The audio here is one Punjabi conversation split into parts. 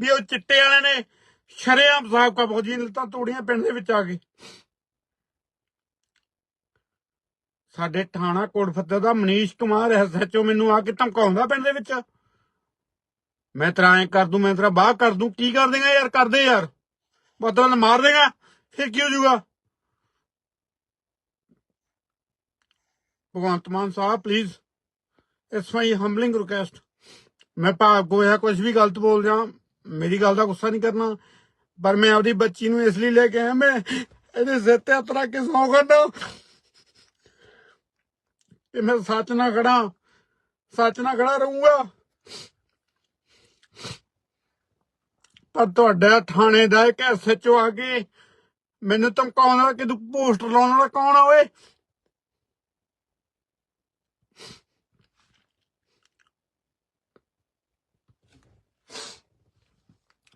ਵੀ ਉਹ ਚਿੱਟੇ ਵਾਲੇ ਨੇ ਸ਼ਰੇਆਮ ਸਾਬਕਾ ਫੌਜੀ ਨੇ ਤਾਂ ਤੋੜੀਆਂ ਪਿੰਡ ਦੇ ਵਿੱਚ ਆ ਕੇ ਸਾਡੇ ਥਾਣਾ ਕੋਟ ਫੱਤੇ ਦਾ ਮਨੀਸ਼ ਕੁਮਾਰ ਐਸਐਚਓ ਮੈਨੂੰ ਆ ਕੇ ਧਮਕਾਉਂਦਾ ਪਿੰਡ ਦੇ ਵਿੱਚ। ਮੈਂ ਤੇਰਾ ਐਂ ਕਰ ਦੂੰ, ਮੈਂ ਤੇਰਾ ਬਾਹ ਕਰ ਦੂੰ, ਕੀ ਕਰ ਦੇਗਾ ਯਾਰ ਕਰਦੇ ਯਾਰ। ਬਦਲ ਮਾਰ ਦੇਗਾ, ਫਿਰ ਕੀ ਹੋ ਜਾਊਗਾ? Bhagwant Mann Sahib please it's my humbling request ਮੈਂ ਭਾਵ ਹੋਇਆ ਕੁਝ ਵੀ ਗਲਤ ਬੋਲ ਜਾ ਮੇਰੀ ਗੱਲ ਦਾ ਗੁੱਸਾ ਨਹੀਂ ਕਰਨਾ। ਪਰ ਮੈਂ ਆਪਦੀ ਬੱਚੀ ਨੂੰ ਇਸ ਲਈ ਲੈ ਕੇ ਆਇਆ, ਮੈਂ ਇਹਦੇ ਸਿਰ ਤੇ ਹੱਥ ਰੱਖ ਕੇ ਸੌਂ ਕਰਦਾ ਕਿ ਮੈਂ ਸੱਚ ਨਾਲ ਖੜਾ, ਸੱਚ ਨਾਲ ਖੜਾ ਰਹੂੰਗਾ। ਪਰ ਤੁਹਾਡਾ ਥਾਣੇ ਦਾ ਇੱਕ ਐਸਐਚਓ ਆ ਕੇ ਮੈਨੂੰ ਧਮਕਾਉਣ ਵਾਲਾ ਕਿ ਤੂੰ ਪੋਸਟਰ ਲਾਉਣ ਵਾਲਾ ਕੌਣ ਆ ਓਏ?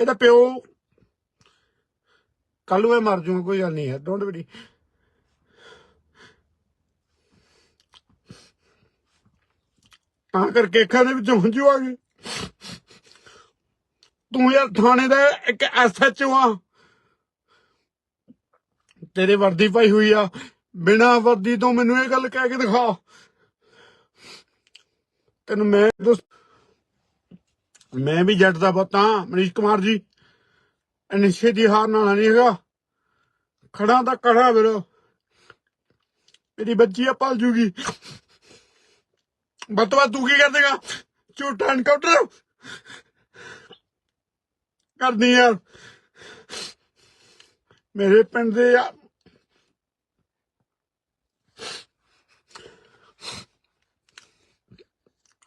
ਇਹਦਾ ਪਿਓ ਕੱਲ ਨੂੰ ਮੈਂ ਮਰ ਜੂ ਕੋਈ ਗੱਲ ਨਹੀਂ ਹੈ ਡੋਂਟ ਵਰੀ ਤਾਂ ਕਰਕੇ ਅੱਖਾਂ ਦੇ ਵਿੱਚੋਂ ਹੰਝੂ ਆ ਗਏ ਤੂੰ ਯਾਰ ਥਾਣੇ ਦਾ ਇੱਕ ਐਸਐਚਓ ਆ। ਤੇਰੇ ਵਰਦੀ ਪਾਈ ਹੋਈ ਆ। ਬਿਨਾ ਵਰਦੀ ਤੋਂ ਮੈਨੂੰ ਇਹ ਗੱਲ ਕਹਿ ਕੇ ਦਿਖਾ। ਤੈਨੂੰ ਮੈਂ ਦੱਸ ਮੈਂ ਵੀ ਜੱਟ ਦਾ ਪੁੱਤ ਹਾਂ, ਮਨੀਸ਼ ਕੁਮਾਰ ਜੀ। ਨਿਸ਼ੇ ਦੀ ਹਾਰ ਨਾਲ ਨਹੀਂ ਹੈਗਾ। ਖੜਾ ਤਾਂ ਕੜਾ ਵੀਰੋ ਮੇਰੀ ਬੱਚੀ ਆ ਪਲ ਜੂਗੀ। ਬਤਵਾ ਤੂੰ ਕੀ ਕਰ ਦੇਗਾ ਝੂਠਾ ਐਨਕਾਊਂਟਰ ਕਰਨੀ ਯਾਰ ਮੇਰੇ ਪਿੰਡ ਦੇ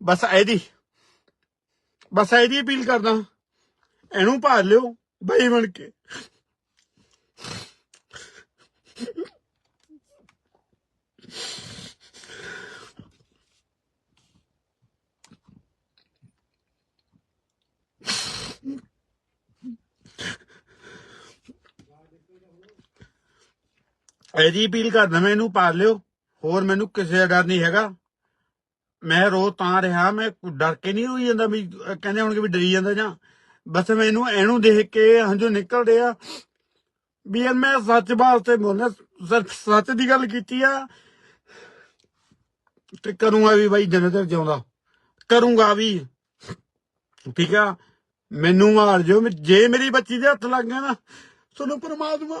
ਬਸ ਇਹਦੀ ਬਸ ਇਹਦੀ ਅਪੀਲ ਕਰਦਾ। ਇਹਨੂੰ ਭਾਲ ਲਿਓ, ਬਈ ਬਣ ਕੇ। ਇਹਦੀ ਅਪੀਲ ਕਰਦਾ ਮੈਂ ਇਹਨੂੰ ਪਾਲ ਲਿਓ। ਹੋਰ ਮੈਨੂੰ ਕਿਸੇ ਦਾ ਡਰ ਨਹੀਂ ਹੈਗਾ। ਮੈਂ ਰੋ ਤਾਂ ਰਿਹਾ, ਮੈਂ ਡਰ ਕੇ ਨਹੀਂ ਹੋਈ ਜਾਂਦਾ ਵੀ ਕਹਿੰਦੇ ਹੋਣਗੇ ਵੀ ਡਰੀ ਜਾਂਦਾ ਜਾਂ। ਬਸ ਮੈਨੂੰ ਇਹਨੂੰ ਦੇਖ ਕੇ ਹੰਝੂ ਨਿਕਲਦੇ ਆ ਵੀ ਯਾਰ ਮੈਂ ਸੱਚ ਵਾਸਤੇ ਬੋਲਣਾ ਸੱਚ ਸੱਚ ਦੀ ਗੱਲ ਕੀਤੀ ਆ। ਤੇ ਕਰੂੰਗਾ ਵੀ ਬਾਈ ਜਨਤ ਜਿਉਂਦਾ। ਕਰੂੰਗਾ ਵੀ। ਠੀਕ ਆ? ਮੈਨੂੰ ਮਾਰ ਜੋ ਜੇ ਮੇਰੀ ਬੱਚੀ ਦੇ ਹੱਥ ਲੱਗ ਗਿਆ ਨਾ, ਤੁਹਾਨੂੰ ਪਰਮਾਤਮਾ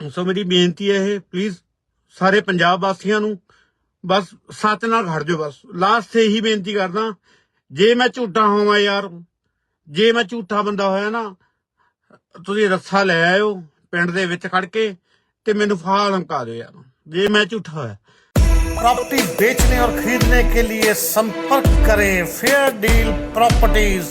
ਸੋ ਮੇਰੀ ਬੇਨਤੀ ਹੈ ਇਹ ਪਲੀਜ਼ ਸਾਰੇ ਪੰਜਾਬ ਵਾਸੀਆਂ ਨੂੰ ਬਸ ਸੱਚ ਨਾਲ ਖੜ ਜਾਓ ਬਸ ਲਾਸਟ ਤੇ ਹੀ ਬੇਨਤੀ ਕਰਦਾ ਜੇ ਮੈਂ ਝੂਠਾ ਹੋਵਾਂ ਯਾਰ ਜੇ ਮੈਂ ਝੂਠਾ ਬੰਦਾ ਹੋਇਆ ਨਾ ਤੁਸੀਂ ਰੱਸਾ ਲੈ ਆਇਓ ਪਿੰਡ ਦੇ ਵਿੱਚ ਖੜ ਕੇ ਤੇ ਮੈਨੂੰ ਫਾਹ ਲਮਕਾ ਦਿਓ ਯਾਰ ਜੇ ਮੈਂ ਝੂਠਾ ਹੋਇਆ प्रॉपर्टी बेचने और खरीदने के लिए संपर्क करें फेयर डील प्रॉपर्टीज